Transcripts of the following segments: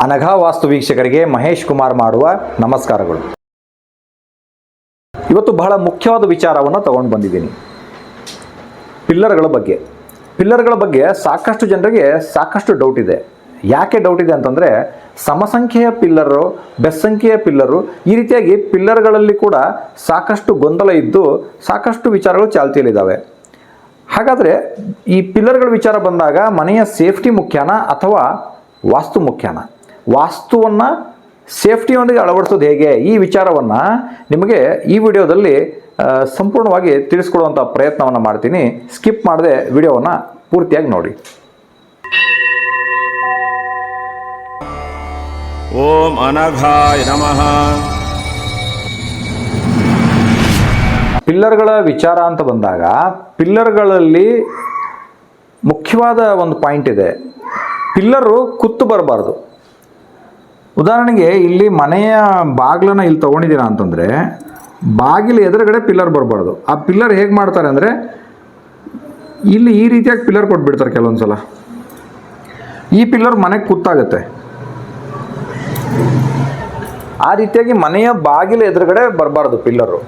ಅನಘಾ ವಾಸ್ತು ವೀಕ್ಷಕರಿಗೆ ಮಹೇಶ್ ಕುಮಾರ್ ಮಾಡುವ ನಮಸ್ಕಾರಗಳು. ಇವತ್ತು ಬಹಳ ಮುಖ್ಯವಾದ ವಿಚಾರವನ್ನು ತಗೊಂಡು ಬಂದಿದ್ದೀನಿ. ಪಿಲ್ಲರ್ಗಳ ಬಗ್ಗೆ. ಪಿಲ್ಲರ್ಗಳ ಬಗ್ಗೆ ಸಾಕಷ್ಟು ಜನರಿಗೆ ಸಾಕಷ್ಟು ಡೌಟ್ ಇದೆ. ಯಾಕೆ ಡೌಟ್ ಇದೆ ಅಂತಂದರೆ ಸಮಸಂಖ್ಯೆಯ ಪಿಲ್ಲರು, ಬೆಸ್ಸಂಖ್ಯೆಯ ಪಿಲ್ಲರು ಈ ರೀತಿಯಾಗಿ ಪಿಲ್ಲರ್ಗಳಲ್ಲಿ ಕೂಡ ಸಾಕಷ್ಟು ಗೊಂದಲ ಇದ್ದು ಸಾಕಷ್ಟು ವಿಚಾರಗಳು ಚಾಲ್ತಿಯಲ್ಲಿದ್ದಾವೆ. ಹಾಗಾದರೆ ಈ ಪಿಲ್ಲರ್ಗಳ ವಿಚಾರ ಬಂದಾಗ ಮನೆಯ ಸೇಫ್ಟಿ ಮುಖ್ಯನಾ ಅಥವಾ ವಾಸ್ತು ಮುಖ್ಯನಾ? ವಾಸ್ತುವನ್ನು ಸೇಫ್ಟಿಯೊಂದಿಗೆ ಅಳವಡಿಸೋದು ಹೇಗೆ? ಈ ವಿಚಾರವನ್ನು ನಿಮಗೆ ಈ ವಿಡಿಯೋದಲ್ಲಿ ಸಂಪೂರ್ಣವಾಗಿ ತಿಳಿಸ್ಕೊಡುವಂಥ ಪ್ರಯತ್ನವನ್ನು ಮಾಡ್ತೀನಿ. ಸ್ಕಿಪ್ ಮಾಡದೆ ವಿಡಿಯೋವನ್ನು ಪೂರ್ತಿಯಾಗಿ ನೋಡಿ. ಓಂ ಅನಘಾಯ ನಮಃ. ಪಿಲ್ಲರ್ಗಳ ವಿಚಾರ ಅಂತ ಬಂದಾಗ ಪಿಲ್ಲರ್ಗಳಲ್ಲಿ ಮುಖ್ಯವಾದ ಒಂದು ಪಾಯಿಂಟ್ ಇದೆ. ಪಿಲ್ಲರು ಕುತ್ತು ಬರಬಾರ್ದು. ಉದಾಹರಣೆಗೆ ಇಲ್ಲಿ ಮನೆಯ ಬಾಗಿಲನ್ನ ಇಲ್ಲಿ ತೊಗೊಂಡಿದ್ದೀರಾ ಅಂತಂದರೆ, ಬಾಗಿಲು ಎದುರುಗಡೆ ಪಿಲ್ಲರ್ ಬರಬಾರ್ದು. ಆ ಪಿಲ್ಲರ್ ಹೇಗೆ ಮಾಡ್ತಾರೆ ಅಂದರೆ, ಇಲ್ಲಿ ಈ ರೀತಿಯಾಗಿ ಪಿಲ್ಲರ್ ಕೊಟ್ಬಿಡ್ತಾರೆ ಕೆಲವೊಂದು ಸಲ ಈ ಪಿಲ್ಲರ್ ಮನೆಗೆ ಕುತ್ತಾಗುತ್ತೆ ಆ ರೀತಿಯಾಗಿ ಮನೆಯ ಬಾಗಿಲು ಎದುರುಗಡೆ ಬರಬಾರ್ದು ಪಿಲ್ಲರು.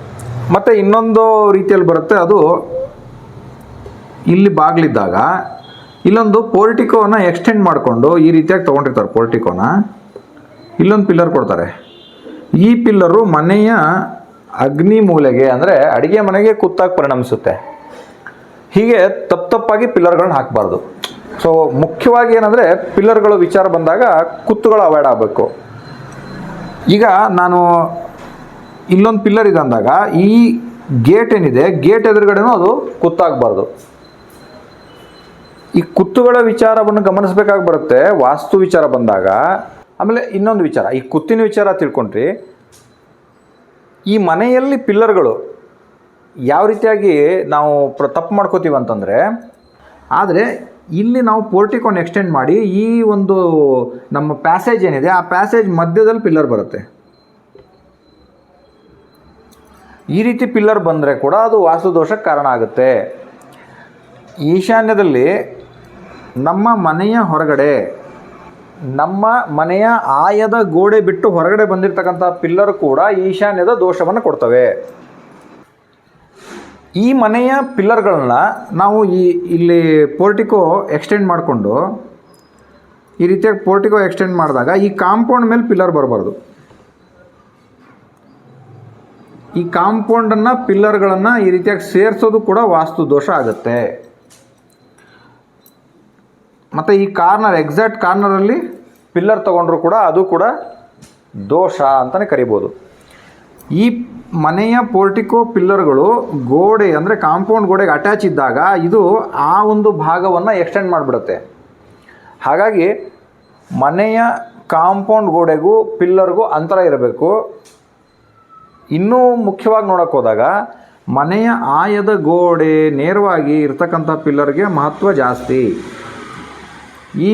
ಮತ್ತು ಇನ್ನೊಂದು ರೀತಿಯಲ್ಲಿ ಬರುತ್ತೆ ಅದು, ಇಲ್ಲಿ ಬಾಗಿಲಿದ್ದಾಗ, ಇಲ್ಲೊಂದು ಪೋರ್ಟಿಕೋನ ಎಕ್ಸ್ಟೆಂಡ್ ಮಾಡಿಕೊಂಡು ಈ ರೀತಿಯಾಗಿ ತೊಗೊಂಡಿರ್ತಾರೆ ಪೋರ್ಟಿಕೋನ. ಇಲ್ಲೊಂದು ಪಿಲ್ಲರ್ ಕೊಡ್ತಾರೆ. ಈ ಪಿಲ್ಲರು ಮನೆಯ ಅಗ್ನಿ ಮೂಲೆಗೆ ಅಂದರೆ ಅಡುಗೆ ಮನೆಗೆ ಕುತ್ತಾಗಿ ಪರಿಣಮಿಸುತ್ತೆ. ಹೀಗೆ ತಪ್ಪು ತಪ್ಪಾಗಿ ಪಿಲ್ಲರ್ಗಳನ್ನ ಹಾಕಬಾರ್ದು. ಸೊ ಮುಖ್ಯವಾಗಿ ಏನಂದರೆ ಪಿಲ್ಲರ್ಗಳು ವಿಚಾರ ಬಂದಾಗ ಕುತ್ತುಗಳು ಅವಾಯ್ಡ್ ಆಗಬೇಕು. ಈಗ ನಾನು ಇಲ್ಲೊಂದು ಪಿಲ್ಲರ್ ಇದೆ ಅಂದಾಗ ಈ ಗೇಟ್ ಏನಿದೆ, ಗೇಟ್ ಎದುರುಗಡೆನೂ ಅದು ಕುತ್ತಾಗಬಾರ್ದು ಈ ಕುತ್ತುಗಳ ವಿಚಾರವನ್ನು ಗಮನಿಸಬೇಕಾಗಿ ಬರುತ್ತೆ. ವಾಸ್ತು ವಿಚಾರ ಬಂದಾಗ ಆಮೇಲೆ ಇನ್ನೊಂದು ವಿಚಾರ, ಈ ಕುತ್ತಿನ ವಿಚಾರ ತಿಳ್ಕೊಂಡ್ರಿ, ಈ ಮನೆಯಲ್ಲಿ ಪಿಲ್ಲರ್ಗಳು ಯಾವ ರೀತಿಯಾಗಿ ನಾವು ಪ್ರ, ತಪ್ಪು ಮಾಡ್ಕೋತೀವಿ ಅಂತಂದರೆ, ಆದರೆ ಇಲ್ಲಿ ನಾವು ಪೋರ್ಟಿಕೋನ್ ಎಕ್ಸ್ಟೆಂಡ್ ಮಾಡಿ ಈ ಒಂದು ನಮ್ಮ ಪ್ಯಾಸೇಜ್ ಏನಿದೆ, ಆ ಪ್ಯಾಸೇಜ್ ಮಧ್ಯದಲ್ಲಿ ಪಿಲ್ಲರ್ ಬರುತ್ತೆ. ಈ ರೀತಿ ಪಿಲ್ಲರ್ ಬಂದರೆ ಕೂಡ ಅದು ವಾಸ್ತುದೋಷಕ್ಕೆ ಕಾರಣ ಆಗುತ್ತೆ. ಈಶಾನ್ಯದಲ್ಲಿ ನಮ್ಮ ಮನೆಯ ಹೊರಗಡೆ ನಮ್ಮ ಮನೆಯ ಆಯದ ಗೋಡೆ ಬಿಟ್ಟು ಹೊರಗಡೆ ಬಂದಿರತಕ್ಕಂಥ ಪಿಲ್ಲರ್ ಕೂಡ ಈಶಾನ್ಯದ ದೋಷವನ್ನು ಕೊಡ್ತವೆ. ಈ ಮನೆಯ ಪಿಲ್ಲರ್ಗಳನ್ನ ನಾವು ಈ ಇಲ್ಲಿ ಪೋರ್ಟಿಕೋ ಎಕ್ಸ್ಟೆಂಡ್ ಮಾಡಿಕೊಂಡು, ಈ ರೀತಿಯಾಗಿ ಪೋರ್ಟಿಕೋ ಎಕ್ಸ್ಟೆಂಡ್ ಮಾಡಿದಾಗ ಈ ಕಾಂಪೌಂಡ್ ಮೇಲೆ ಪಿಲ್ಲರ್ ಬರಬಾರ್ದು. ಈ ಕಾಂಪೌಂಡನ್ನು ಪಿಲ್ಲರ್ಗಳನ್ನು ಈ ರೀತಿಯಾಗಿ ಸೇರಿಸೋದು ಕೂಡ ವಾಸ್ತು ದೋಷ ಆಗುತ್ತೆ. ಮತ್ತು ಈ ಕಾರ್ನರ್, ಎಕ್ಸಾಕ್ಟ್ ಕಾರ್ನರಲ್ಲಿ ಪಿಲ್ಲರ್ ತೊಗೊಂಡ್ರು ಕೂಡ ಅದು ಕೂಡ ದೋಷ ಅಂತಲೇ ಕರಿಬೋದು. ಈ ಮನೆಯ ಪೋರ್ಟಿಕೋ ಪಿಲ್ಲರ್ಗಳು ಗೋಡೆ ಅಂದರೆ ಕಾಂಪೌಂಡ್ ಗೋಡೆಗೆ ಅಟ್ಯಾಚ್ ಇದ್ದಾಗ ಇದು ಆ ಒಂದು ಭಾಗವನ್ನು ಎಕ್ಸ್ಟೆಂಡ್ ಮಾಡಿಬಿಡುತ್ತೆ. ಹಾಗಾಗಿ ಮನೆಯ ಕಾಂಪೌಂಡ್ ಗೋಡೆಗೂ ಪಿಲ್ಲರ್ಗೂ ಅಂತರ ಇರಬೇಕು. ಇನ್ನೂ ಮುಖ್ಯವಾಗಿ ನೋಡೋಕೆ ಹೋದಾಗ ಮನೆಯ ಆಯದ ಗೋಡೆ ನೇರವಾಗಿ ಇರ್ತಕ್ಕಂಥ ಪಿಲ್ಲರ್ಗೆ ಮಹತ್ವ ಜಾಸ್ತಿ. ಈ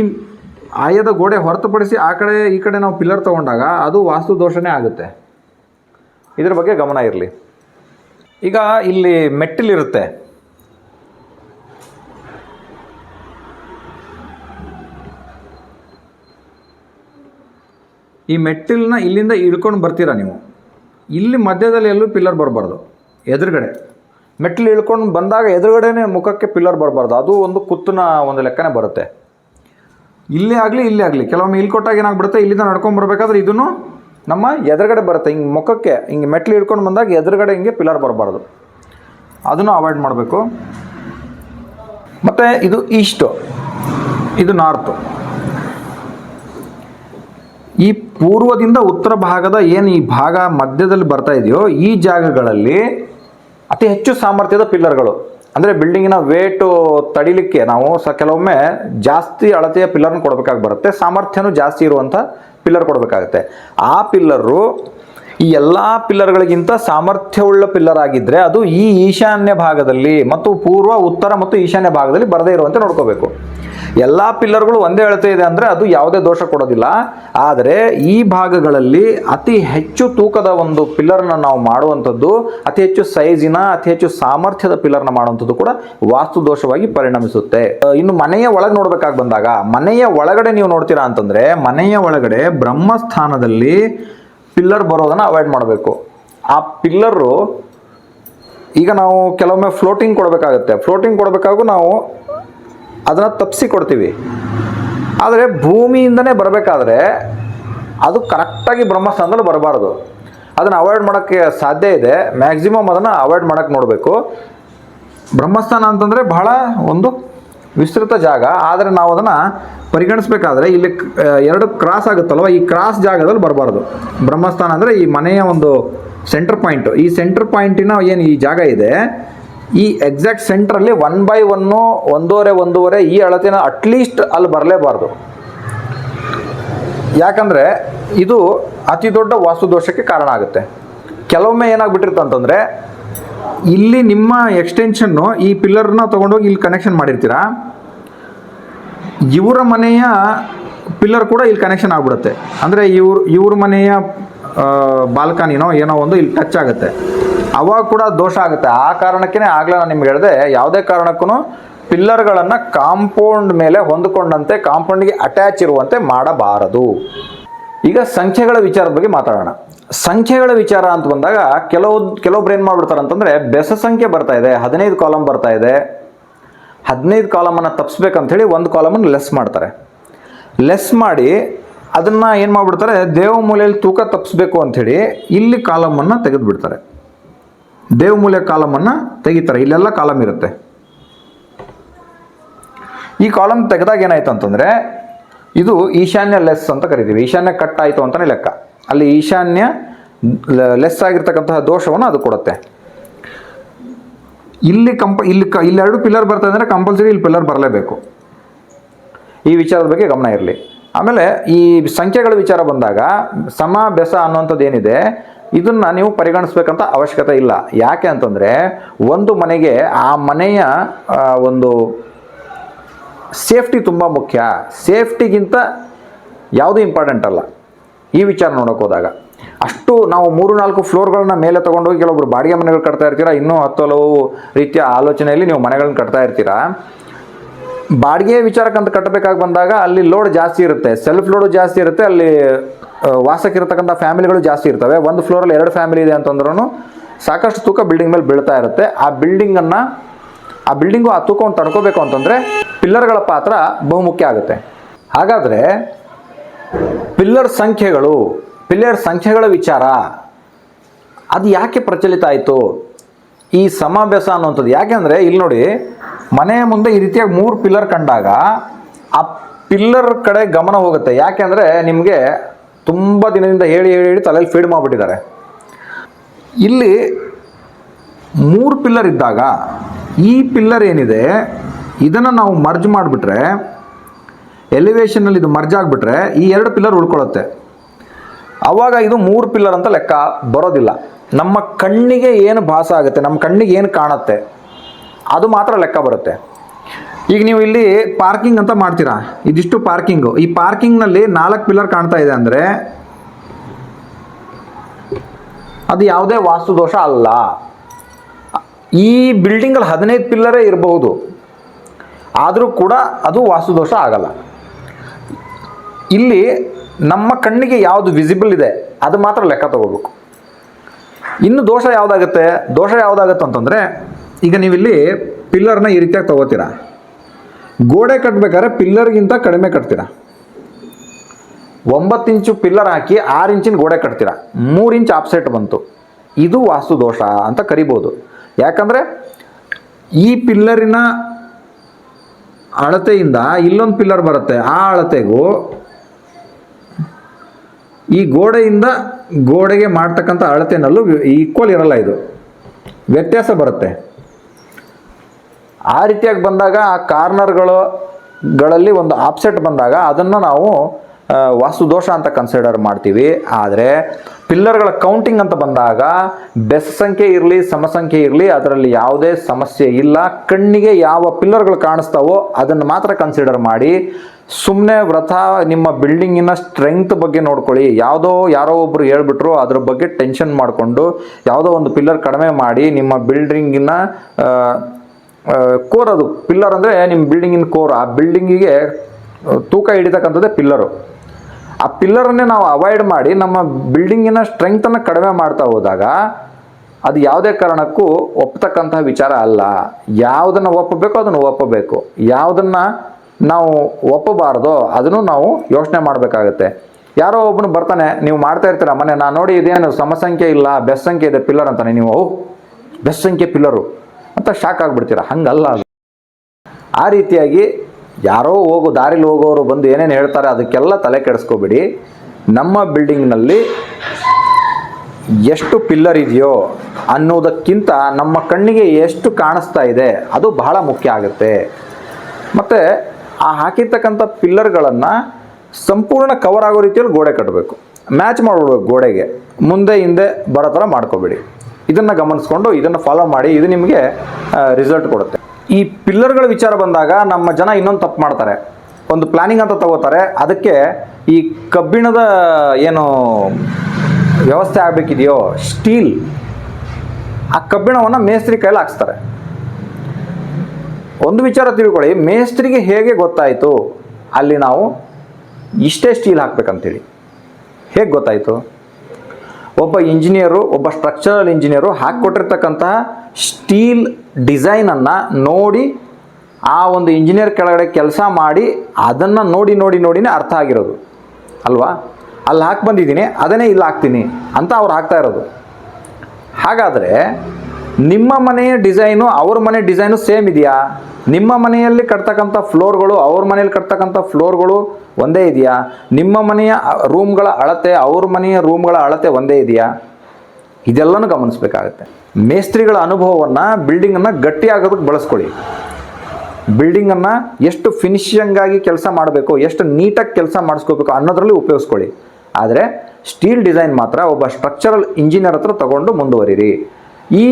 ಆಯದ ಗೋಡೆ ಹೊರತುಪಡಿಸಿ ಆ ಕಡೆ, ಈ ಕಡೆ ನಾವು ಪಿಲ್ಲರ್ ತಗೊಂಡಾಗ ಅದು ವಾಸ್ತು ದೋಷನೇ ಆಗುತ್ತೆ. ಇದ್ರ ಬಗ್ಗೆ ಗಮನ ಇರಲಿ. ಈಗ ಇಲ್ಲಿ ಮೆಟ್ಟಿಲಿರುತ್ತೆ. ಈ ಮೆಟ್ಟಿಲನ್ನ ಇಲ್ಲಿಂದ ಇಳ್ಕೊಂಡು ಬರ್ತೀರಾ ನೀವು? ಇಲ್ಲಿ ಮಧ್ಯದಲ್ಲಿ ಎಲ್ಲೂ ಪಿಲ್ಲರ್ ಬರಬಾರ್ದು, ಎದುರುಗಡೆ. ಮೆಟ್ಟಿಲು ಇಳ್ಕೊಂಡು ಬಂದಾಗ ಎದುರುಗಡೆನೇ ಮುಖಕ್ಕೆ ಪಿಲ್ಲರ್ ಬರಬಾರ್ದು. ಅದು ಒಂದು ಕುತ್ತನ ಒಂದು ಲೆಕ್ಕನೇ ಬರುತ್ತೆ. ಇಲ್ಲೇ ಆಗಲಿ ಇಲ್ಲೇ ಆಗಲಿ. ಕೆಲವೊಮ್ಮೆ ಇಲ್ಲಿ ಕೊಟ್ಟಾಗ ಏನಾಗ್ಬಿಡುತ್ತೆ? ಇಲ್ಲಿಂದ ನಡ್ಕೊಂಡು ಬರಬೇಕಾದ್ರೆ ಇದನ್ನು ನಮ್ಮ ಎದುರುಗಡೆ ಬರುತ್ತೆ. ಹಿಂಗೆ ಮುಖಕ್ಕೆ, ಹಿಂಗೆ ಮೆಟ್ಲು ಹಿಡ್ಕೊಂಡು ಬಂದಾಗ ಎದುರುಗಡೆ ಹಿಂಗೆ ಪಿಲ್ಲರ್ ಬರಬಾರ್ದು. ಅದನ್ನು ಅವಾಯ್ಡ್ ಮಾಡಬೇಕು. ಮತ್ತು ಇದು ಈಸ್ಟು ಇದು ನಾರ್ತು ಈ ಪೂರ್ವದಿಂದ ಉತ್ತರ ಭಾಗದ ಏನು ಈ ಭಾಗ ಮಧ್ಯದಲ್ಲಿ ಬರ್ತಾ ಇದೆಯೋ, ಈ ಜಾಗಗಳಲ್ಲಿ ಅತಿ ಹೆಚ್ಚು ಸಾಮರ್ಥ್ಯದ ಪಿಲ್ಲರ್ಗಳು. ಅಂದರೆ ಬಿಲ್ಡಿಂಗಿನ ವೇಟು ತಡಿಲಿಕ್ಕೆ ನಾವು ಸ ಕೆಲವೊಮ್ಮೆ ಜಾಸ್ತಿ ಅಳತೆಯ ಪಿಲ್ಲರ್ನ ಕೊಡಬೇಕಾಗಿ ಬರುತ್ತೆ, ಸಾಮರ್ಥ್ಯನೂ ಜಾಸ್ತಿ ಇರುವಂಥ ಪಿಲ್ಲರ್ ಕೊಡಬೇಕಾಗುತ್ತೆ. ಆ ಪಿಲ್ಲರು ಈ ಎಲ್ಲ ಪಿಲ್ಲರ್ಗಳಿಗಿಂತ ಸಾಮರ್ಥ್ಯವುಳ್ಳ ಪಿಲ್ಲರ್ ಆಗಿದ್ರೆ ಅದು ಈ ಈಶಾನ್ಯ ಭಾಗದಲ್ಲಿ ಮತ್ತು ಪೂರ್ವ, ಉತ್ತರ ಮತ್ತು ಈಶಾನ್ಯ ಭಾಗದಲ್ಲಿ ಬರದೇ ಇರುವಂತೆ ನೋಡ್ಕೋಬೇಕು. ಎಲ್ಲ ಪಿಲ್ಲರ್ಗಳು ಒಂದೇ ಅಳತೆ ಇದೆ ಅಂದರೆ ಅದು ಯಾವುದೇ ದೋಷ ಕೊಡೋದಿಲ್ಲ. ಆದರೆ ಈ ಭಾಗಗಳಲ್ಲಿ ಅತಿ ಹೆಚ್ಚು ತೂಕದ ಒಂದು ಪಿಲ್ಲರ್ನ ನಾವು ಮಾಡುವಂಥದ್ದು, ಅತಿ ಹೆಚ್ಚು ಸೈಜಿನ, ಅತಿ ಹೆಚ್ಚು ಸಾಮರ್ಥ್ಯದ ಪಿಲ್ಲರ್ನ ಮಾಡುವಂಥದ್ದು ಕೂಡ ವಾಸ್ತು ದೋಷವಾಗಿ ಪರಿಣಮಿಸುತ್ತೆ. ಇನ್ನು ಮನೆಯ ಒಳಗೆ ನೋಡಬೇಕಾಗಿ ಬಂದಾಗ, ಮನೆಯ ಒಳಗಡೆ ನೀವು ನೋಡ್ತೀರಾ ಅಂತಂದ್ರೆ ಮನೆಯ ಒಳಗಡೆ ಬ್ರಹ್ಮಸ್ಥಾನದಲ್ಲಿ ಪಿಲ್ಲರ್ ಬರೋದನ್ನು ಅವಾಯ್ಡ್ ಮಾಡಬೇಕು. ಆ ಪಿಲ್ಲರು ಈಗ ನಾವು ಕೆಲವೊಮ್ಮೆ ಫ್ಲೋಟಿಂಗ್ ಕೊಡಬೇಕಾಗತ್ತೆ. ಫ್ಲೋಟಿಂಗ್ ಕೊಡಬೇಕಾಗೂ ನಾವು ಅದನ್ನು ತಪ್ಪಿಸಿ ಕೊಡ್ತೀವಿ. ಆದರೆ ಭೂಮಿಯಿಂದನೇ ಬರಬೇಕಾದ್ರೆ ಅದು ಕರೆಕ್ಟಾಗಿ ಬ್ರಹ್ಮಸ್ಥಾನದಲ್ಲಿ ಬರಬಾರ್ದು. ಅದನ್ನು ಅವಾಯ್ಡ್ ಮಾಡೋಕ್ಕೆ ಸಾಧ್ಯ ಇದೆ. ಮ್ಯಾಕ್ಸಿಮಮ್ ಅದನ್ನು ಅವಾಯ್ಡ್ ಮಾಡೋಕ್ಕೆ ನೋಡಬೇಕು. ಬ್ರಹ್ಮಸ್ಥಾನ ಅಂತಂದರೆ ಬಹಳ ಒಂದು ವಿಸ್ತೃತ ಜಾಗ, ಆದರೆ ನಾವು ಅದನ್ನು ಪರಿಗಣಿಸ್ಬೇಕಾದ್ರೆ ಇಲ್ಲಿ ಎರಡು ಕ್ರಾಸ್ ಆಗುತ್ತಲ್ವ? ಈ ಕ್ರಾಸ್ ಜಾಗದಲ್ಲಿ ಬರಬಾರ್ದು. ಬ್ರಹ್ಮಸ್ಥಾನ ಅಂದರೆ ಈ ಮನೆಯ ಒಂದು ಸೆಂಟರ್ ಪಾಯಿಂಟು ಈ ಸೆಂಟರ್ ಪಾಯಿಂಟಿನ ಏನು ಈ ಜಾಗ ಇದೆ? ಈ ಎಕ್ಸಾಕ್ಟ್ ಸೆಂಟ್ರಲ್ಲಿ ಒನ್ ಬೈ ಒನ್ನು ಒಂದೂವರೆ ಒಂದೂವರೆ ಈ ಅಳತೆನ ಅಟ್ಲೀಸ್ಟ್ ಅಲ್ಲಿ ಬರಲೇಬಾರ್ದು. ಯಾಕಂದರೆ ಇದು ಅತಿ ದೊಡ್ಡ ವಾಸ್ತು ದೋಷಕ್ಕೆ ಕಾರಣ ಆಗುತ್ತೆ. ಕೆಲವೊಮ್ಮೆ ಏನಾಗ್ಬಿಟ್ಟಿರುತ್ತೆ ಅಂತಂದರೆ ಇಲ್ಲಿ ನಿಮ್ಮ ಎಕ್ಸ್ಟೆನ್ಷನ್ನು ಈ ಪಿಲ್ಲರ್ನ ತೊಗೊಂಡೋಗಿ ಇಲ್ಲಿ ಕನೆಕ್ಷನ್ ಮಾಡಿರ್ತೀರಾ? ಇವರ ಮನೆಯ ಪಿಲ್ಲರ್ ಕೂಡ ಇಲ್ಲಿ ಕನೆಕ್ಷನ್ ಆಗ್ಬಿಡುತ್ತೆ. ಅಂದರೆ ಇವ್ರು, ಇವ್ರ ಮನೆಯ ಬಾಲ್ಕನಿನೋ ಏನೋ ಒಂದು ಇಲ್ಲಿ ಟಚ್ ಆಗುತ್ತೆ. ಅವಾಗ ಕೂಡ ದೋಷ ಆಗುತ್ತೆ. ಆ ಕಾರಣಕ್ಕೇ ಆಗಲೇ ನಾನು ನಿಮ್ಗೆ ಹೇಳಿದೆ, ಯಾವುದೇ ಕಾರಣಕ್ಕೂ ಪಿಲ್ಲರ್ಗಳನ್ನು ಕಾಂಪೌಂಡ್ ಮೇಲೆ ಹೊಂದಿಕೊಂಡಂತೆ ಕಾಂಪೌಂಡ್ಗೆ ಅಟ್ಯಾಚ್ ಇರುವಂತೆ ಮಾಡಬಾರದು. ಈಗ ಸಂಖ್ಯೆಗಳ ವಿಚಾರದ ಬಗ್ಗೆ ಮಾತಾಡೋಣ. ಸಂಖ್ಯೆಗಳ ವಿಚಾರ ಅಂತ ಬಂದಾಗ ಕೆಲವು ಕೆಲವೊಬ್ರು ಏನು ಮಾಡ್ಬಿಡ್ತಾರೆ ಅಂತಂದರೆ ಬೆಸ ಸಂಖ್ಯೆ ಬರ್ತಾ ಇದೆ, ಹದಿನೈದು ಕಾಲಮ್ ಬರ್ತಾ ಇದೆ. ಹದಿನೈದು ಕಾಲಮನ್ನು ತಪ್ಪಿಸ್ಬೇಕಂಥೇಳಿ ಒಂದು ಕಾಲಮನ್ನು ಲೆಸ್ ಮಾಡ್ತಾರೆ. ಲೆಸ್ ಮಾಡಿ ಅದನ್ನು ಏನು ಮಾಡಿಬಿಡ್ತಾರೆ ದೇವಮೂಲೆಯಲ್ಲಿ ತೂಕ ತಪ್ಪಿಸ್ಬೇಕು ಅಂಥೇಳಿ ಇಲ್ಲಿ ಕಾಲಮನ್ನು ತೆಗೆದುಬಿಡ್ತಾರೆ. ದೇವಮೂಲೆ ಕಾಲಮನ್ನು ತೆಗಿತಾರೆ, ಇಲ್ಲೆಲ್ಲ ಕಾಲಮ್ ಇರುತ್ತೆ. ಈ ಕಾಲಮ್ ತೆಗೆದಾಗ ಏನಾಯ್ತು ಅಂತಂದರೆ, ಇದು ಈಶಾನ್ಯ ಲೆಸ್ ಅಂತ ಕರಿತೀವಿ, ಈಶಾನ್ಯ ಕಟ್ ಆಯಿತು ಅಂತಲೇ ಲೆಕ್ಕ. ಅಲ್ಲಿ ಈಶಾನ್ಯ ಲೆಸ್ ಆಗಿರ್ತಕ್ಕಂತಹ ದೋಷವನ್ನು ಅದು ಕೊಡುತ್ತೆ. ಇಲ್ಲಿ ಕಂಪ, ಇಲ್ಲಿ ಕ, ಇಲ್ಲಿ ಎರಡು ಪಿಲ್ಲರ್ ಬರ್ತದೆ ಅಂದರೆ ಕಂಪಲ್ಸರಿ ಇಲ್ಲಿ ಪಿಲ್ಲರ್ ಬರಲೇಬೇಕು. ಈ ವಿಚಾರದ ಬಗ್ಗೆ ಗಮನ ಇರಲಿ. ಆಮೇಲೆ ಈ ಸಂಖ್ಯೆಗಳ ವಿಚಾರ ಬಂದಾಗ ಸಮ, ಬೆಸ ಅನ್ನುವಂಥದ್ದು ಏನಿದೆ, ಇದನ್ನು ನೀವು ಪರಿಗಣಿಸ್ಬೇಕಂತ ಅವಶ್ಯಕತೆ ಇಲ್ಲ. ಯಾಕೆ ಅಂತಂದರೆ ಒಂದು ಮನೆಗೆ ಆ ಮನೆಯ ಒಂದು ಸೇಫ್ಟಿ ತುಂಬ ಮುಖ್ಯ. ಸೇಫ್ಟಿಗಿಂತ ಯಾವುದು ಇಂಪಾರ್ಟೆಂಟ್ ಅಲ್ಲ. ಈ ವಿಚಾರ ನೋಡೋಕೆ ಹೋದಾಗ, ಅಷ್ಟು ನಾವು ಮೂರು, ನಾಲ್ಕು ಫ್ಲೋರ್ಗಳನ್ನ ಮೇಲೆ ತಗೊಂಡೋಗಿ ಕೆಲವೊಬ್ರು ಬಾಡಿಗೆ ಮನೆಗಳು ಕಟ್ತಾ ಇರ್ತೀರಾ, ಇನ್ನೂ ಹತ್ತು ಹಲವು ರೀತಿಯ ಆಲೋಚನೆಯಲ್ಲಿ ನೀವು ಮನೆಗಳನ್ನ ಕಟ್ತಾ ಇರ್ತೀರಾ? ಬಾಡಿಗೆ ವಿಚಾರಕ್ಕಂತ ಕಟ್ಟಬೇಕಾಗಿ ಬಂದಾಗ ಅಲ್ಲಿ ಲೋಡ್ ಜಾಸ್ತಿ ಇರುತ್ತೆ, ಸೆಲ್ಫ್ ಲೋಡ್ ಜಾಸ್ತಿ ಇರುತ್ತೆ, ಅಲ್ಲಿ ವಾಸಕ್ಕಿರತಕ್ಕಂಥ ಫ್ಯಾಮಿಲಿಗಳು ಜಾಸ್ತಿ ಇರ್ತವೆ. ಒಂದು ಫ್ಲೋರಲ್ಲಿ ಎರಡು ಫ್ಯಾಮಿಲಿ ಇದೆ ಅಂತಂದ್ರೂ ಸಾಕಷ್ಟು ತೂಕ ಬಿಲ್ಡಿಂಗ್ ಮೇಲೆ ಬೀಳ್ತಾ ಇರುತ್ತೆ. ಆ ಬಿಲ್ಡಿಂಗನ್ನು, ಆ ಬಿಲ್ಡಿಂಗು ಆ ತೂಕವನ್ನು ತಡ್ಕೋಬೇಕು ಅಂತಂದರೆ ಪಿಲ್ಲರ್ಗಳ ಪಾತ್ರ ಬಹುಮುಖ್ಯ ಆಗುತ್ತೆ. ಹಾಗಾದರೆ ಪಿಲ್ಲರ್ ಸಂಖ್ಯೆಗಳು ಪಿಲ್ಲರ್ ಸಂಖ್ಯೆಗಳ ವಿಚಾರ, ಅದು ಯಾಕೆ ಪ್ರಚಲಿತ ಆಯಿತು? ಈ ಸಮಾಭ್ಯಾಸ ಅನ್ನುವಂಥದ್ದು ಯಾಕೆಂದರೆ ಇಲ್ಲಿ ನೋಡಿ, ಮನೆಯ ಮುಂದೆ ಈ ರೀತಿಯಾಗಿ ಮೂರು ಪಿಲ್ಲರ್ ಕಂಡಾಗ, ಆ ಪಿಲ್ಲರ್ ಕಡೆ ಗಮನ ಹೋಗುತ್ತೆ. ಯಾಕೆಂದರೆ ನಿಮಗೆ ತುಂಬ ದಿನದಿಂದ ಹೇಳಿ ಹೇಳಿ ಹೇಳಿ ತಲೆಯಲ್ಲಿ ಫೀಡ್ ಮಾಡಿಬಿಟ್ಟಿದ್ದಾರೆ. ಇಲ್ಲಿ ಮೂರು ಪಿಲ್ಲರ್ ಇದ್ದಾಗ, ಈ ಪಿಲ್ಲರ್ ಏನಿದೆ, ಇದನ್ನು ನಾವು ಮರ್ಜ್ ಮಾಡಿಬಿಟ್ರೆ ಎಲಿವೇಶನಲ್ಲಿ ಇದು ಮರ್ಜ್ ಆಗಿಬಿಟ್ರೆ ಈ ಎರಡು ಪಿಲ್ಲರ್ ಉಳ್ಕೊಳ್ಳುತ್ತೆ. ಆವಾಗ ಇದು ಮೂರು ಪಿಲ್ಲರ್ ಅಂತ ಲೆಕ್ಕ ಬರೋದಿಲ್ಲ. ನಮ್ಮ ಕಣ್ಣಿಗೆ ಏನು ಭಾಸ ಆಗುತ್ತೆ, ನಮ್ಮ ಕಣ್ಣಿಗೆ ಏನು ಕಾಣುತ್ತೆ, ಅದು ಮಾತ್ರ ಲೆಕ್ಕ ಬರುತ್ತೆ. ಈಗ ನೀವು ಇಲ್ಲಿ ಪಾರ್ಕಿಂಗ್ ಅಂತ ಮಾಡ್ತೀರಾ? ಇದಿಷ್ಟು ಪಾರ್ಕಿಂಗು ಈ ಪಾರ್ಕಿಂಗ್ನಲ್ಲಿ ನಾಲ್ಕು ಪಿಲ್ಲರ್ ಕಾಣ್ತಾ ಇದೆ ಅಂದರೆ ಅದು ಯಾವುದೇ ವಾಸ್ತು ದೋಷ ಅಲ್ಲ. ಈ ಬಿಲ್ಡಿಂಗಲ್ಲಿ ಹದಿನೈದು ಪಿಲ್ಲರೇ ಇರಬಹುದು. ಆದರೂ ಕೂಡ ಅದು ವಾಸ್ತುದೋಷ ಆಗಲ್ಲ. ಇಲ್ಲಿ ನಮ್ಮ ಕಣ್ಣಿಗೆ ಯಾವುದು ವಿಸಿಬಲ್ ಇದೆ, ಅದು ಮಾತ್ರ ಲೆಕ್ಕ ತಗೋಬೇಕು. ಇನ್ನು ದೋಷ ಯಾವುದಾಗುತ್ತೆ? ದೋಷ ಯಾವುದಾಗುತ್ತೆ ಅಂತಂದರೆ, ಈಗ ನೀವಿಲ್ಲಿ ಪಿಲ್ಲರ್ನ ಈ ರೀತಿಯಾಗಿ ತಗೋತೀರಾ? ಗೋಡೆ ಕಟ್ಟಬೇಕಾದ್ರೆ ಪಿಲ್ಲರ್ಗಿಂತ ಕಡಿಮೆ ಕಟ್ತೀರಾ? ಒಂಬತ್ತು ಇಂಚು ಪಿಲ್ಲರ್ ಹಾಕಿ ಆರು ಇಂಚಿನ ಗೋಡೆ ಕಟ್ತೀರಾ? ಮೂರು ಇಂಚ್ ಆಪ್ಸೆಟ್ ಬಂತು. ಇದು ವಾಸ್ತು ದೋಷ ಅಂತ ಕರಿಬೋದು. ಯಾಕಂದರೆ ಈ ಪಿಲ್ಲರಿನ ಅಳತೆಯಿಂದ ಇಲ್ಲೊಂದು ಪಿಲ್ಲರ್ ಬರುತ್ತೆ, ಆ ಅಳತೆಗೂ ಈ ಗೋಡೆಯಿಂದ ಗೋಡೆಗೆ ಮಾಡ್ತಕ್ಕಂಥ ಅಳತೆನಲ್ಲೂ ಈಕ್ವಲ್ ಇರಲ್ಲ ಇದು. ವ್ಯತ್ಯಾಸ ಬರುತ್ತೆ. ಆ ರೀತಿಯಾಗಿ ಬಂದಾಗ ಆ ಕಾರ್ನರ್ಗಳು ಗಳಲ್ಲಿ ಒಂದು ಆಪ್ಸೆಟ್ ಬಂದಾಗ ಅದನ್ನು ನಾವು ವಾಸ್ತು ದೋಷ ಅಂತ ಕನ್ಸಿಡರ್ ಮಾಡ್ತೀವಿ. ಆದರೆ ಪಿಲ್ಲರ್ಗಳ ಕೌಂಟಿಂಗ್ ಅಂತ ಬಂದಾಗ ಬೆಸ್ ಸಂಖ್ಯೆ ಇರಲಿ ಸಮಸಂಖ್ಯೆ ಇರಲಿ, ಅದರಲ್ಲಿ ಯಾವುದೇ ಸಮಸ್ಯೆ ಇಲ್ಲ. ಕಣ್ಣಿಗೆ ಯಾವ ಪಿಲ್ಲರ್ಗಳು ಕಾಣಿಸ್ತಾವೋ ಅದನ್ನು ಮಾತ್ರ ಕನ್ಸಿಡರ್ ಮಾಡಿ. ಸುಮ್ಮನೆ ವ್ರತ ನಿಮ್ಮ ಬಿಲ್ಡಿಂಗಿನ ಸ್ಟ್ರೆಂಗ್ತ್ ಬಗ್ಗೆ ನೋಡ್ಕೊಳ್ಳಿ. ಯಾವುದೋ ಯಾರೋ ಒಬ್ಬರು ಹೇಳ್ಬಿಟ್ರು, ಅದ್ರ ಬಗ್ಗೆ ಟೆನ್ಷನ್ ಮಾಡಿಕೊಂಡು ಯಾವುದೋ ಒಂದು ಪಿಲ್ಲರ್ ಕಡಿಮೆ ಮಾಡಿ ನಿಮ್ಮ ಬಿಲ್ಡಿಂಗಿನ ಕೋರ್ ಅದು. ಪಿಲ್ಲರ್ ಅಂದರೆ ನಿಮ್ಮ ಬಿಲ್ಡಿಂಗಿನ ಕೋರ್ ಆ ಬಿಲ್ಡಿಂಗಿಗೆ ತೂಕ ಹಿಡಿತಕ್ಕಂಥದ್ದೇ ಪಿಲ್ಲರು ಆ ಪಿಲ್ಲರನ್ನೇ ನಾವು ಅವಾಯ್ಡ್ ಮಾಡಿ ನಮ್ಮ ಬಿಲ್ಡಿಂಗಿನ ಸ್ಟ್ರೆಂಗ್ತನ್ನು ಕಡಿಮೆ ಮಾಡ್ತಾ ಹೋದಾಗ ಅದು ಯಾವುದೇ ಕಾರಣಕ್ಕೂ ಒಪ್ಪತಕ್ಕಂತಹ ವಿಚಾರ ಅಲ್ಲ. ಯಾವುದನ್ನು ಒಪ್ಪಬೇಕೋ, ಅದನ್ನು ಒಪ್ಪಬೇಕು. ಯಾವುದನ್ನು ನಾವು ಒಪ್ಪಬಾರ್ದೋ ಅದನ್ನು ನಾವು ಯೋಚನೆ ಮಾಡಬೇಕಾಗತ್ತೆ. ಯಾರೋ ಒಬ್ಬನು ಬರ್ತಾನೆ, ನೀವು ಮಾಡ್ತಾ ಇರ್ತೀರ? ಮನೆ ನಾನು ನೋಡಿ ಇದೇನು ಸಮಸಂಖ್ಯೆ ಇಲ್ಲ ಬೆಸ್ ಸಂಖ್ಯೆ ಇದೆ ಪಿಲ್ಲರ್ ಅಂತಾನೆ. ನೀವು ಓ ಬೆಸ್ ಸಂಖ್ಯೆ ಪಿಲ್ಲರು ಅಂತ ಶಾಕ್ ಆಗಿಬಿಡ್ತೀರ. ಹಂಗಲ್ಲ ಆ ರೀತಿಯಾಗಿ ಯಾರೋ ಹೋಗೋ, ದಾರಿಲಿ ಹೋಗೋರು ಬಂದು ಏನೇನು ಹೇಳ್ತಾರೆ ಅದಕ್ಕೆಲ್ಲ ತಲೆ ಕೆಡಿಸ್ಕೋಬೇಡಿ. ನಮ್ಮ ಬಿಲ್ಡಿಂಗ್ನಲ್ಲಿ ಎಷ್ಟು ಪಿಲ್ಲರ್ ಇದೆಯೋ ಅನ್ನೋದಕ್ಕಿಂತ ನಮ್ಮ ಕಣ್ಣಿಗೆ ಎಷ್ಟು ಕಾಣಿಸ್ತಾ ಇದೆ, ಅದು ಬಹಳ ಮುಖ್ಯ ಆಗುತ್ತೆ. ಮತ್ತು ಆ ಹಾಕಿರ್ತಕ್ಕಂಥ ಪಿಲ್ಲರ್ಗಳನ್ನು ಸಂಪೂರ್ಣ ಕವರ್ ಆಗೋ ರೀತಿಯಲ್ಲಿ ಗೋಡೆ ಕಟ್ಟಬೇಕು. ಮ್ಯಾಚ್ ಮಾಡಿಬಿಡ್ಬೇಕು ಗೋಡೆಗೆ. ಮುಂದೆ, ಹಿಂದೆ ಬರೋ ಥರ ಮಾಡ್ಕೋಬೇಡಿ. ಇದನ್ನು ಗಮನಿಸ್ಕೊಂಡು, ಇದನ್ನು ಫಾಲೋ ಮಾಡಿ, ಇದು ನಿಮಗೆ ರಿಸಲ್ಟ್ ಕೊಡುತ್ತೆ. ಈ ಪಿಲ್ಲರ್ಗಳ ವಿಚಾರ ಬಂದಾಗ ನಮ್ಮ ಜನ ಇನ್ನೊಂದು ತಪ್ಪು ಮಾಡ್ತಾರೆ. ಒಂದು ಪ್ಲಾನಿಂಗ್ ಅಂತ ತಗೋತಾರೆ. ಅದಕ್ಕೆ ಈ ಕಬ್ಬಿಣದ ಏನು ವ್ಯವಸ್ಥೆ ಆಗಬೇಕಿದೆಯೋ, ಸ್ಟೀಲ್, ಆ ಕಬ್ಬಿಣವನ್ನು ಮೇಸ್ತ್ರಿ ಕೈಲಿ ಹಾಕ್ಸ್ತಾರೆ. ಒಂದು ವಿಚಾರ ತಿಳ್ಕೊಳ್ಳಿ, ಮೇಸ್ತ್ರಿಗೆ ಹೇಗೆ ಗೊತ್ತಾಯಿತು? ಅಲ್ಲಿ ನಾವು ಇಷ್ಟೇ ಸ್ಟೀಲ್ ಹಾಕ್ಬೇಕಂತೇಳಿ. ಹೇಗೆ ಗೊತ್ತಾಯಿತು? ಒಬ್ಬ ಇಂಜಿನಿಯರು ಒಬ್ಬ ಸ್ಟ್ರಕ್ಚರಲ್ ಇಂಜಿನಿಯರು ಹಾಕ್ಕೊಟ್ಟಿರ್ತಕ್ಕಂತಹ ಸ್ಟೀಲ್ ಡಿಸೈನನ್ನು ನೋಡಿ ಆ ಒಂದು ಇಂಜಿನಿಯರ್ ಕೆಳಗಡೆ ಕೆಲಸ ಮಾಡಿ ಅದನ್ನು ನೋಡಿ ನೋಡಿ, ನೋಡಿನೇ ಅರ್ಥ ಆಗಿರೋದು. ಅಲ್ವಾ? ಅಲ್ಲಿ ಹಾಕಿ ಬಂದಿದ್ದೀನಿ, ಅದನ್ನೇ ಇಲ್ಲಿ ಹಾಕ್ತೀನಿ ಅಂತ ಅವ್ರು ಹಾಕ್ತಾ ಇರೋದು. ಹಾಗಾದರೆ ನಿಮ್ಮ ಮನೆಯ ಡಿಸೈನು ಅವ್ರ ಮನೆ ಡಿಸೈನು ಸೇಮ್ ಇದೆಯಾ? ನಿಮ್ಮ ಮನೆಯಲ್ಲಿ ಕಟ್ತಕ್ಕಂಥ ಫ್ಲೋರ್ಗಳು ಅವ್ರ ಮನೆಯಲ್ಲಿ ಕಟ್ತಕ್ಕಂಥ ಫ್ಲೋರ್ಗಳು ಒಂದೇ ಇದೆಯಾ? ನಿಮ್ಮ ಮನೆಯ ರೂಮ್ಗಳ ಅಳತೆ ಅವ್ರ ಮನೆಯ ರೂಮ್ಗಳ ಅಳತೆ ಒಂದೇ ಇದೆಯಾ? ಇದೆಲ್ಲನೂ ಗಮನಿಸಬೇಕಾಗತ್ತೆ. ಮೇಸ್ತ್ರಿಗಳ ಅನುಭವವನ್ನು ಬಿಲ್ಡಿಂಗನ್ನು ಗಟ್ಟಿಯಾಗೋದಕ್ಕೆ ಬಳಸ್ಕೊಳ್ಳಿ. ಬಿಲ್ಡಿಂಗನ್ನು ಎಷ್ಟು ಫಿನಿಶಿಂಗ್ ಆಗಿ ಕೆಲಸ ಮಾಡಬೇಕು, ಎಷ್ಟು ನೀಟಾಗಿ ಕೆಲಸ ಮಾಡಿಸ್ಕೋಬೇಕು ಅನ್ನೋದರಲ್ಲಿ ಉಪಯೋಗಿಸ್ಕೊಳ್ಳಿ. ಆದರೆ ಸ್ಟೀಲ್ ಡಿಸೈನ್ ಮಾತ್ರ ಒಬ್ಬ ಸ್ಟ್ರಕ್ಚರಲ್ ಇಂಜಿನಿಯರ್ ಹತ್ರ ತಗೊಂಡು ಮುಂದುವರಿರಿ. ಈ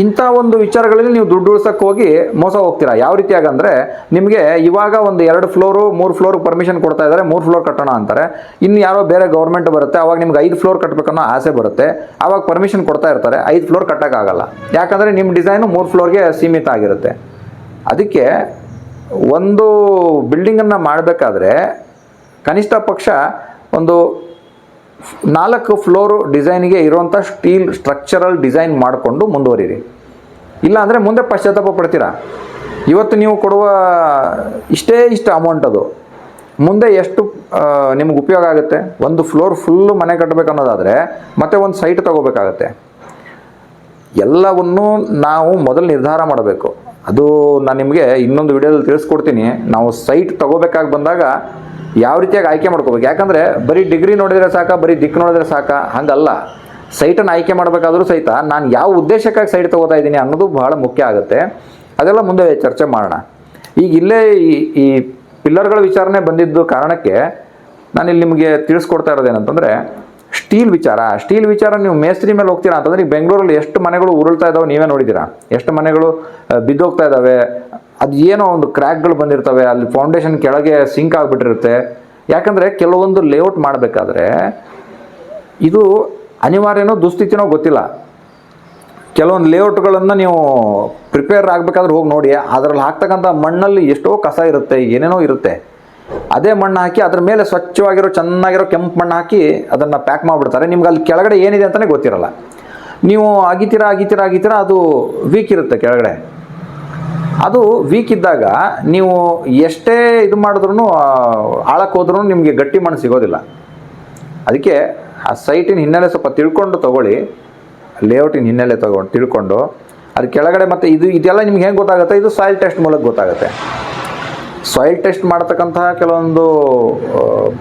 ಇಂಥ ಒಂದು ವಿಚಾರಗಳಲ್ಲಿ ನೀವು ದುಡ್ಡು ಉಳ್ಸಕ್ಕೆ ಹೋಗಿ ಮೋಸ ಹೋಗ್ತೀರಾ? ಯಾವ ರೀತಿಯಾಗಂದರೆ ನಿಮಗೆ ಇವಾಗ ಒಂದು ಎರಡು ಫ್ಲೋರು, ಮೂರು ಫ್ಲೋರ್ ಪರ್ಮಿಷನ್ ಕೊಡ್ತಾ ಇದ್ದಾರೆ, ಮೂರು ಫ್ಲೋರ್ ಕಟ್ಟೋಣ ಅಂತಾರೆ. ಇನ್ನು ಯಾರೋ ಬೇರೆ ಗೌರ್ಮೆಂಟ್ ಬರುತ್ತೆ, ಅವಾಗ ನಿಮ್ಗೆ ಐದು ಫ್ಲೋರ್ ಕಟ್ಟಬೇಕನ್ನೋ ಆಸೆ ಬರುತ್ತೆ. ಆವಾಗ ಪರ್ಮಿಷನ್ ಕೊಡ್ತಾ ಇರ್ತಾರೆ, ಐದು ಫ್ಲೋರ್ ಕಟ್ಟೋಕ್ಕಾಗಲ್ಲ. ಯಾಕಂದರೆ ನಿಮ್ಮ ಡಿಸೈನು ಮೂರು ಫ್ಲೋರ್ಗೆ ಸೀಮಿತ ಆಗಿರುತ್ತೆ. ಅದಕ್ಕೆ ಒಂದು ಬಿಲ್ಡಿಂಗನ್ನು ಮಾಡಬೇಕಾದ್ರೆ ಕನಿಷ್ಠ ಪಕ್ಷ ಒಂದು ನಾಲ್ಕು ಫ್ಲೋರು ಡಿಸೈನ್ಗೆ ಇರುವಂಥ ಸ್ಟೀಲ್ ಸ್ಟ್ರಕ್ಚರಲ್ ಡಿಸೈನ್ ಮಾಡಿಕೊಂಡು ಮುಂದುವರಿರಿ ಇಲ್ಲ ಅಂದರೆ ಮುಂದೆ ಪಶ್ಚಾತ್ತಾಪ ಪಡ್ತೀರಾ? ಇವತ್ತು ನೀವು ಕೊಡುವ ಇಷ್ಟೇ ಇಷ್ಟು ಅಮೌಂಟ್ ಅದು. ಮುಂದೆ ಎಷ್ಟು ನಿಮ್ಗೆ ಉಪಯೋಗ ಆಗುತ್ತೆ? ಒಂದು ಫ್ಲೋರ್ ಫುಲ್ಲು ಮನೆ ಕಟ್ಟಬೇಕು ಅನ್ನೋದಾದರೆ ಮತ್ತೆ ಒಂದು ಸೈಟ್ ತಗೋಬೇಕಾಗತ್ತೆ. ಎಲ್ಲವನ್ನು ನಾವು ಮೊದಲು ನಿರ್ಧಾರ ಮಾಡಬೇಕು. ಅದು ನಾನು ನಿಮಗೆ ಇನ್ನೊಂದು ವಿಡಿಯೋದಲ್ಲಿ ತಿಳಿಸ್ಕೊಡ್ತೀನಿ. ನಾವು ಸೈಟ್ ತಗೋಬೇಕಾಗಿ ಬಂದಾಗ ಯಾವ ರೀತಿಯಾಗಿ ಆಯ್ಕೆ ಮಾಡ್ಕೋಬೇಕು? ಯಾಕಂದರೆ ಬರೀ ಡಿಗ್ರಿ ನೋಡಿದರೆ ಸಾಕ, ಬರೀ ದಿಕ್ಕು ನೋಡಿದ್ರೆ ಸಾಕ, ಹಾಗಲ್ಲ. ಸೈಟನ್ನು ಆಯ್ಕೆ ಮಾಡಬೇಕಾದ್ರೂ ಸಹಿತ ನಾನು ಯಾವ ಉದ್ದೇಶಕ್ಕಾಗಿ ಸೈಟ್ ತಗೋತಾ ಇದ್ದೀನಿ ಅನ್ನೋದು ಬಹಳ ಮುಖ್ಯ ಆಗುತ್ತೆ. ಅದೆಲ್ಲ ಮುಂದೆ ಚರ್ಚೆ ಮಾಡೋಣ. ಈಗ ಇಲ್ಲೇ ಈ ಈ ಪಿಲ್ಲರ್ಗಳ ವಿಚಾರನೆ ಬಂದಿದ್ದು ಕಾರಣಕ್ಕೆ ನಾನಿಲ್ಲಿ ನಿಮಗೆ ತಿಳಿಸ್ಕೊಡ್ತಾ ಇರೋದೇನಂತಂದರೆ ಸ್ಟೀಲ್ ವಿಚಾರ. ಸ್ಟೀಲ್ ವಿಚಾರ ನೀವು ಮೇಸ್ತ್ರಿ ಮೇಲೆ ಹೋಗ್ತೀರಾ ಅಂತಂದ್ರೆ ಈಗ ಬೆಂಗಳೂರಲ್ಲಿ ಎಷ್ಟು ಮನೆಗಳು ಉರುಳ್ತಾ ಇದಾವೆ ನೀವೇ ನೋಡಿದ್ದೀರಾ. ಎಷ್ಟು ಮನೆಗಳು ಬಿದ್ದೋಗ್ತಾ ಇದ್ದಾವೆ ಅದು ಏನೋ ಒಂದು ಕ್ರ್ಯಾಕ್ಗಳು ಬಂದಿರ್ತವೆ, ಅಲ್ಲಿ ಫೌಂಡೇಶನ್ ಕೆಳಗೆ ಸಿಂಕ್ ಆಗಿಬಿಟ್ಟಿರುತ್ತೆ. ಯಾಕಂದರೆ ಕೆಲವೊಂದು ಲೇಔಟ್ ಮಾಡಬೇಕಾದ್ರೆ ಇದು ಅನಿವಾರ್ಯನೋ ದುಸ್ಥಿತಿನೋ ಗೊತ್ತಿಲ್ಲ. ಕೆಲವೊಂದು ಲೇಔಟ್ಗಳನ್ನು ನೀವು ಪ್ರಿಪೇರ್ ಆಗಬೇಕಾದ್ರೆ ಹೋಗಿ ನೋಡಿ, ಅದರಲ್ಲಿ ಹಾಕ್ತಕ್ಕಂಥ ಮಣ್ಣಲ್ಲಿ ಎಷ್ಟೋ ಕಸ ಇರುತ್ತೆ, ಏನೇನೋ ಇರುತ್ತೆ. ಅದೇ ಮಣ್ಣು ಹಾಕಿ ಅದ್ರ ಮೇಲೆ ಸ್ವಚ್ಛವಾಗಿರೋ, ಚೆನ್ನಾಗಿರೋ ಕೆಂಪು ಮಣ್ಣು ಹಾಕಿ ಅದನ್ನು ಪ್ಯಾಕ್ ಮಾಡಿಬಿಡ್ತಾರೆ. ನಿಮ್ಗೆ ಅಲ್ಲಿ ಕೆಳಗಡೆ ಏನಿದೆ ಅಂತಲೇ ಗೊತ್ತಿರಲ್ಲ. ನೀವು ಅಗಿತೀರಾ ಅಗಿತೀರಾ ಅಗಿತೀರಾ ಅದು ವೀಕ್ ಇರುತ್ತೆ ಕೆಳಗಡೆ. ಅದು ವೀಕ್ ಇದ್ದಾಗ ನೀವು ಎಷ್ಟೇ ಇದು ಮಾಡಿದ್ರೂ ಆಳಕ್ಕೆ ಹೋದ್ರೂ ನಿಮಗೆ ಗಟ್ಟಿ ಮಣ್ಣು ಸಿಗೋದಿಲ್ಲ. ಅದಕ್ಕೆ ಆ ಸೈಟಿನ ಹಿನ್ನೆಲೆ ಸ್ವಲ್ಪ ತಿಳ್ಕೊಂಡು ತಗೊಳ್ಳಿ ಲೇಔಟಿನ ಹಿನ್ನೆಲೆ ತಗೊಂಡು ತಿಳ್ಕೊಂಡು, ಅದು ಕೆಳಗಡೆ ಮತ್ತು ಇದು, ಇದೆಲ್ಲ ನಿಮ್ಗೆ ಹೆಂಗೆ ಗೊತ್ತಾಗುತ್ತೆ? ಇದು ಸಾಯಿಲ್ ಟೆಸ್ಟ್ ಮೂಲಕ ಗೊತ್ತಾಗುತ್ತೆ. ಸಾಯಿಲ್ ಟೆಸ್ಟ್ ಮಾಡ್ತಕ್ಕಂತಹ ಕೆಲವೊಂದು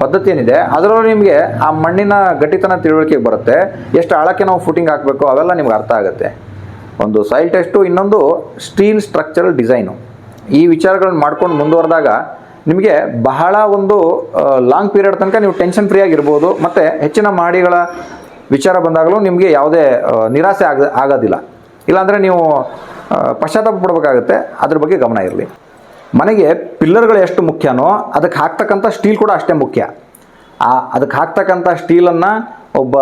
ಪದ್ಧತಿ ಏನಿದೆ, ಅದರಲ್ಲೂ ನಿಮಗೆ ಆ ಮಣ್ಣಿನ ಗಟ್ಟಿತನ ತಿಳುವಳಿಕೆಗೆ ಬರುತ್ತೆ. ಎಷ್ಟು ಆಳಕ್ಕೆ ನಾವು ಫುಟಿಂಗ್ ಹಾಕಬೇಕು, ಅವೆಲ್ಲ ನಿಮ್ಗೆ ಅರ್ಥ ಆಗುತ್ತೆ. ಒಂದು ಸಾಯಿಲ್ ಟೆಸ್ಟು ಇನ್ನೊಂದು ಸ್ಟೀಲ್ ಸ್ಟ್ರಕ್ಚರಲ್ ಡಿಸೈನು ಈ ವಿಚಾರಗಳನ್ನ ಮಾಡ್ಕೊಂಡು ಮುಂದುವರೆದಾಗ ನಿಮಗೆ ಬಹಳ ಒಂದು ಲಾಂಗ್ ಪೀರಿಯಡ್ ತನಕ ನೀವು ಟೆನ್ಷನ್ ಫ್ರೀ ಆಗಿರ್ಬೋದು, ಮತ್ತು ಹೆಚ್ಚಿನ ಮಾಡಿಗಳ ವಿಚಾರ ಬಂದಾಗಲೂ ನಿಮಗೆ ಯಾವುದೇ ನಿರಾಸೆ ಆಗ, ಆಗೋದಿಲ್ಲ. ಇಲ್ಲಾಂದರೆ ನೀವು ಪಶ್ಚಾತ್ತಾಪ ಪಡಬೇಕಾಗುತ್ತೆ. ಅದ್ರ ಬಗ್ಗೆ ಗಮನ ಇರಲಿ. ಮನೆಗೆ ಪಿಲ್ಲರ್ಗಳು ಎಷ್ಟು ಮುಖ್ಯನೋ ಅದಕ್ಕೆ ಹಾಕ್ತಕ್ಕಂಥ ಸ್ಟೀಲ್ ಕೂಡ ಅಷ್ಟೇ ಮುಖ್ಯ. ಆ, ಅದಕ್ಕೆ ಹಾಕ್ತಕ್ಕಂಥ ಸ್ಟೀಲನ್ನು ಒಬ್ಬ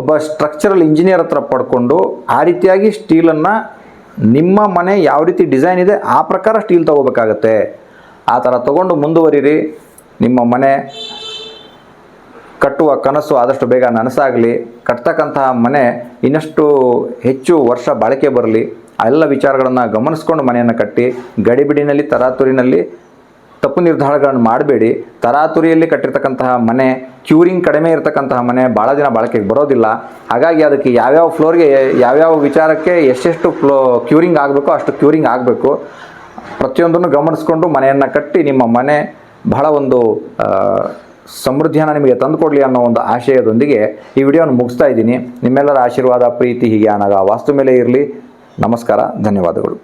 ಒಬ್ಬ ಸ್ಟ್ರಕ್ಚರಲ್ ಇಂಜಿನಿಯರ್ ಹತ್ರ ಪಡ್ಕೊಂಡು ಆ ರೀತಿಯಾಗಿ ಸ್ಟೀಲನ್ನು ನಿಮ್ಮ ಮನೆ ಯಾವ ರೀತಿ ಡಿಸೈನ್ ಇದೆ ಆ ಪ್ರಕಾರ ಸ್ಟೀಲ್ ತೊಗೋಬೇಕಾಗತ್ತೆ. ಆ ಥರ ತೊಗೊಂಡು ಮುಂದುವರಿರಿ. ನಿಮ್ಮ ಮನೆ ಕಟ್ಟುವ ಕನಸು ಆದಷ್ಟು ಬೇಗ ನನಸಾಗಲಿ. ಕಟ್ತಕ್ಕಂತಹ ಮನೆ ಇನ್ನಷ್ಟು ಹೆಚ್ಚು ವರ್ಷ ಬಾಳಿಕೆ ಬರಲಿ. ಎಲ್ಲ ವಿಚಾರಗಳನ್ನು ಗಮನಿಸ್ಕೊಂಡು ಮನೆಯನ್ನು ಕಟ್ಟಿ ಗಡಿಬಿಡಿನಲ್ಲಿ ತರಾತುರಿನಲ್ಲಿ ತಪ್ಪು ನಿರ್ಧಾರಗಳನ್ನು ಮಾಡಬೇಡಿ. ತರಾತುರಿಯಲ್ಲಿ ಕಟ್ಟಿರ್ತಕ್ಕಂತಹ ಮನೆ, ಕ್ಯೂರಿಂಗ್ ಕಡಿಮೆ ಇರತಕ್ಕಂತಹ ಮನೆ ಭಾಳ ದಿನ ಬಾಳಕೆಗೆ ಬರೋದಿಲ್ಲ. ಹಾಗಾಗಿ ಅದಕ್ಕೆ ಯಾವ್ಯಾವ ಫ್ಲೋರ್ಗೆ ಯಾವ್ಯಾವ ವಿಚಾರಕ್ಕೆ ಎಷ್ಟೆಷ್ಟು ಫ್ಲೋ, ಕ್ಯೂರಿಂಗ್ ಆಗಬೇಕು ಅಷ್ಟು ಕ್ಯೂರಿಂಗ್ ಆಗಬೇಕು. ಪ್ರತಿಯೊಂದನ್ನು ಗಮನಿಸ್ಕೊಂಡು ಮನೆಯನ್ನು ಕಟ್ಟಿ ನಿಮ್ಮ ಮನೆ ಬಹಳ ಒಂದು ಸಮೃದ್ಧಿಯನ್ನು ನಿಮಗೆ ತಂದುಕೊಡಲಿ ಅನ್ನೋ ಒಂದು ಆಶಯದೊಂದಿಗೆ ಈ ವಿಡಿಯೋನ ಮುಗಿಸ್ತಾ ಇದ್ದೀನಿ. ನಿಮ್ಮೆಲ್ಲರ ಆಶೀರ್ವಾದ, ಪ್ರೀತಿ ಹೀಗೆ ಅನಾಗ ವಾಸ್ತು ಮೇಲೆ ಇರಲಿ. ನಮಸ್ಕಾರ, ಧನ್ಯವಾದಗಳು.